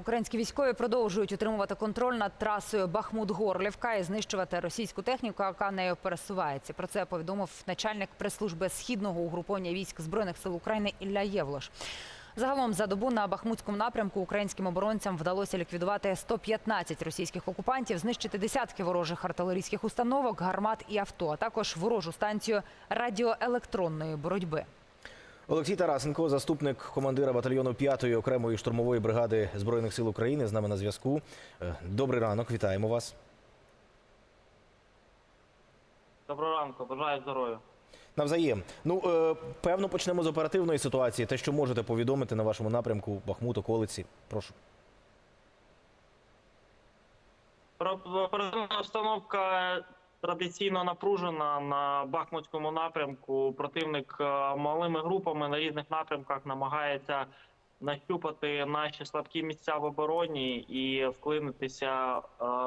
Українські військові продовжують утримувати контроль над трасою Бахмут-Горлівка і знищувати російську техніку, яка нею пересувається. Про це повідомив начальник прес-служби східного угруповання військ збройних сил України Ілля Євлош. Загалом за добу на Бахмутському напрямку українським оборонцям вдалося ліквідувати 115 російських окупантів, знищити десятки ворожих артилерійських установок, гармат і авто, а також ворожу станцію радіоелектронної боротьби. Олексій Тарасенко, заступник командира батальйону 5-ї окремої штурмової бригади збройних сил України, з нами на зв'язку. Е, Добрий ранок, вітаємо вас. Доброго ранку, бажаю здоров'я. Навзаєм. Ну е, певно, почнемо з оперативної ситуації. Те, що можете повідомити на вашому напрямку Бахмут, околиці. Прошу. Про- Оперативна обстановка традиційно напружена на Бахмутському напрямку. Противник е, малими групами на різних напрямках намагається нащупати наші слабкі місця в обороні і вклинитися, е,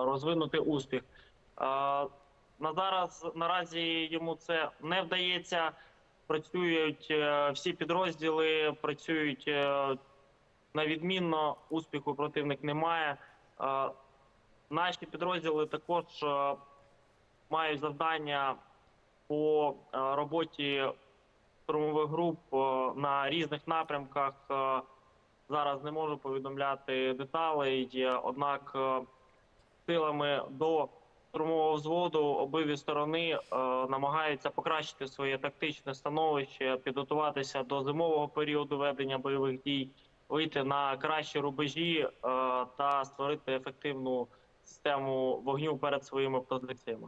розвинути успіх. Е, На зараз наразі йому це не вдається. Працюють всі підрозділи, працюють на відмінно. Успіху противник не має. Е, Наші підрозділи також мають завдання по е, роботі штурмових груп е, на різних напрямках. Е, Зараз не можу повідомляти деталей, однак силами до штурмового взводу обидві сторони намагаються покращити своє тактичне становище, підготуватися до зимового періоду ведення бойових дій, вийти на кращі рубежі та створити ефективну систему вогню перед своїми позиціями.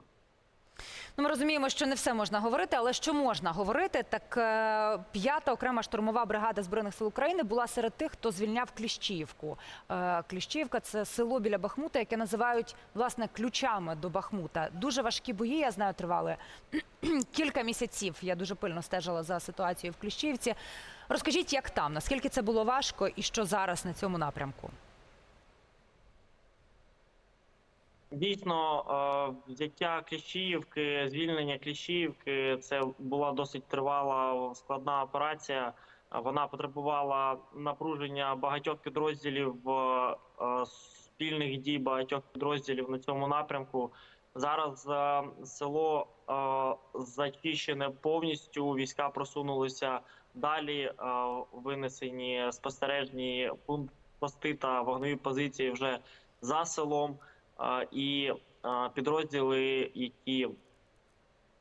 Ну, ми розуміємо, що не все можна говорити, але що можна говорити, так е, п'ята окрема штурмова бригада збройних сил України була серед тих, хто звільняв Кліщіївку. Е, Кліщіївка це село біля Бахмута, яке називають власне ключами до Бахмута. Дуже важкі бої, я знаю, тривали кілька місяців. Я дуже пильно стежила за ситуацією в Кліщіївці. Розкажіть, як там, наскільки це було важко, і що зараз на цьому напрямку? Дійсно, е, взяття Кліщіївки, звільнення Кліщіївки це була досить тривала складна операція. Е, Вона потребувала напруження багатьох підрозділів, е, спільних дій багатьох підрозділів на цьому напрямку. Зараз е, село е, зачищене повністю. Війська просунулися далі. е, Винесені спостережні пункти пости та вогневі позиції вже за селом. І підрозділи, які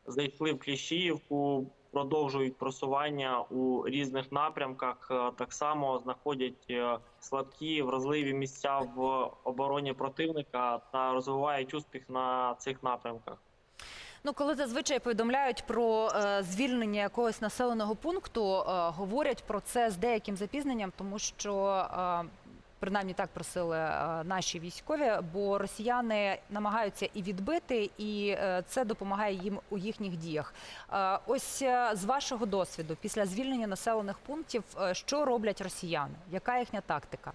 зайшли в Кліщіївку, продовжують просування у різних напрямках. Так само знаходять е, слабкі вразливі місця в обороні противника та розвивають успіх на цих напрямках. Ну, коли зазвичай повідомляють про е, звільнення якогось населеного пункту, е, говорять про це з деяким запізненням, тому що е, принаймні так просили е, наші військові, бо росіяни намагаються і відбити, і е, це допомагає їм у їхніх діях. Е, ось з вашого досвіду, після звільнення населених пунктів, що роблять росіяни? Яка їхня тактика?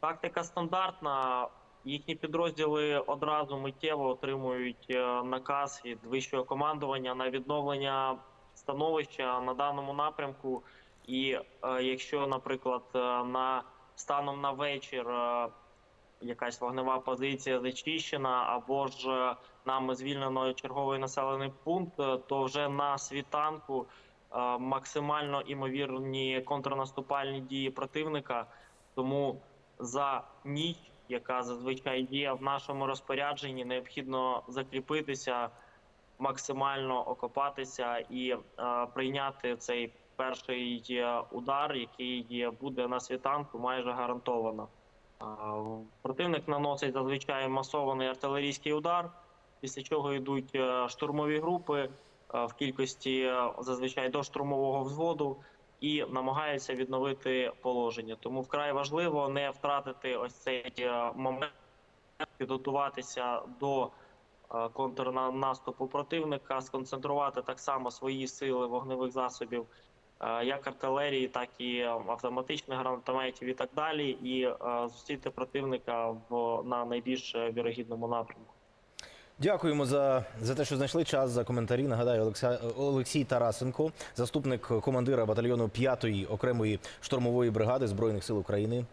Тактика стандартна. Їхні підрозділи одразу миттєво отримують наказ від вищого командування на відновлення становища на даному напрямку. І е, якщо, наприклад, е, на станом на вечір е, якась вогнева позиція зачищена, або ж е, нами звільнено черговий населений пункт, е, то вже на світанку е, максимально імовірні контрнаступальні дії противника. Тому за ніч, яка зазвичай є в нашому розпорядженні, необхідно закріпитися, максимально окопатися і е, прийняти цей перший удар, який буде на світанку, майже гарантовано. Противник наносить зазвичай масований артилерійський удар, після чого йдуть е, штурмові групи е, в кількості е, зазвичай до штурмового взводу і намагаються відновити положення. Тому вкрай важливо не втратити ось цей момент, підготуватися до контрнаступу противника, сконцентрувати так само свої сили вогневих засобів, як артилерії, так і автоматичних гранатометів і так далі, і е, зустріти противника в на найбільш е, вірогідному напрямку. Дякуємо за, за те, що знайшли час за коментарі. Нагадаю, Олекса, Олексій Тарасенко, заступник командира батальйону 5-ї окремої штурмової бригади збройних сил України.